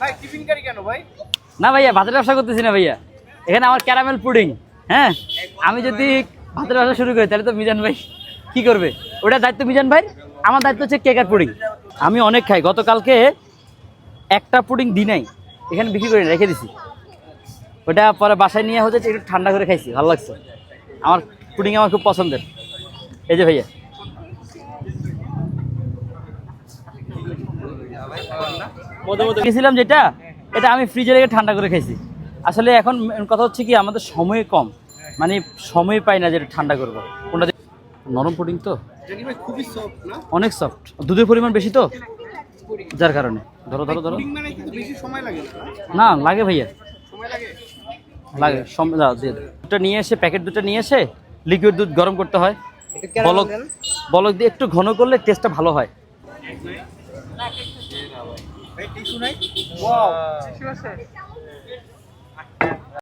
ভাই ভাই? না ভাইয়া, ভাতের ব্যবসা করতেছি না ভাইয়া। এখানে আমার ক্যারামেল পুডিং হ্যাঁ? আমি যদি ভাতের ব্যবসা শুরু করি, তাহলে তো মিজান ভাই কি করবে? ওটা দায়িত্ব মিজান ভাই, আমার দায়িত্ব হচ্ছে কেক আর পুডিং। আমি অনেক খাই, গতকালকে একটা পুডিং দিই নাই, এখানে বিক্রি করে রেখে দিছি। ওটা পরে বাসায় নিয়ে হচ্ছে একটু ঠান্ডা করে খাইছি, ভালো লাগছে। আমার পুডিং আমার খুব পছন্দের। এই যে ভাইয়া। গেছিলাম যেটা এটা আমি ফ্রিজে রেখে ঠান্ডা করে খেয়েছি আসলে এখন কথা হচ্ছে কি আমাদের সময় কম। মানে সময় পাই না যেটা ঠান্ডা করব। কোনটা নরম পুডিং তো? জানি ভাই খুবই সফট না? অনেক সফট দুধের পরিমাণ বেশি তো? যার কারণে। ধরো ধরো ধরো। পুডিং মানে কিন্তু বেশি সময় লাগে না? লাগে ভাইয়া। লাগে। দুধটা নিয়ে এসে প্যাকেট দুধটা নিয়ে এসে লিকুইড দুধ গরম করতে হয়। বলক বলক দিয়ে একটু ঘন করলে টেস্টটা ভালো হয়। não é isso não é bem disso não é uau Wow. Uh,